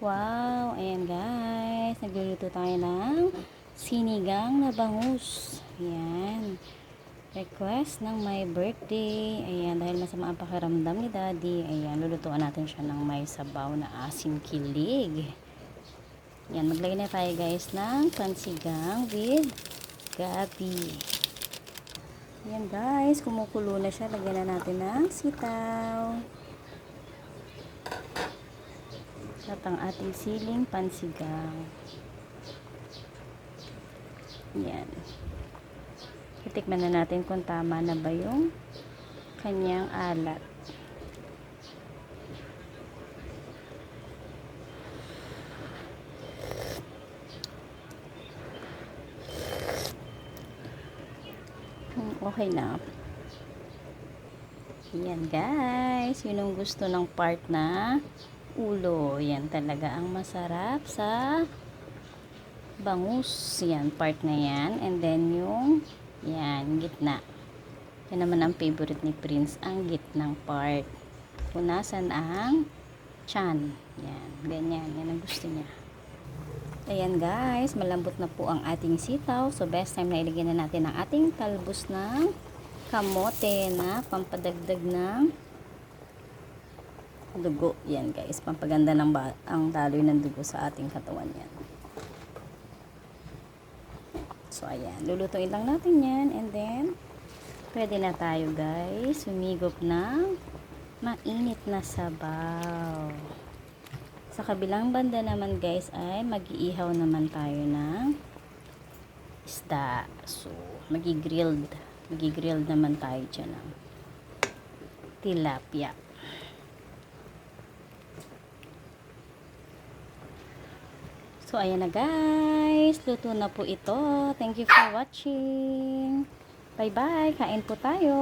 Wow, ayan guys. Nagluluto tayo ng sinigang na bangus. Ayan. Request ng my birthday. Ayan, dahil masama ang pakiramdam ni daddy. Ayan, lulutuan natin siya ng may sabaw na asim kilig. Ayan, maglagay na tayo guys ng pansigang with gabi. Ayan guys, kumukulo na siya. Lagyan na natin ng sitaw. At ang ating siling pansigang. Yan. Titikman na natin kung tama na ba yung kanyang alat. Hmm, Okay na. Yan guys, yun ang gusto ng part na ulo. Yan talaga ang masarap sa bangus. Yan, part na yan. And then yung, yan, gitna. Yan naman ang favorite ni Prince, ang gitnang part. Kung ang chan. Yan, ganyan. Yan ang gusto niya. Ayan guys, malambot na po ang ating sitaw. So best time na ilagay na natin ang ating talbos ng kamote na pampadagdag ng dugo. Yan guys, pampaganda ng ang daloy ng dugo sa ating katawan yan. So ayan, lulutuin lang natin yan and then pwede na tayo guys, humigop ng mainit na sabaw. Sa kabilang banda naman guys ay mag-iihaw naman tayo ng isda. So, magi-grilled. Magi-grilled naman tayo dyan ng tilapia. So, ayan na guys. Luto na po ito. Thank you for watching. Bye-bye. Kain po tayo.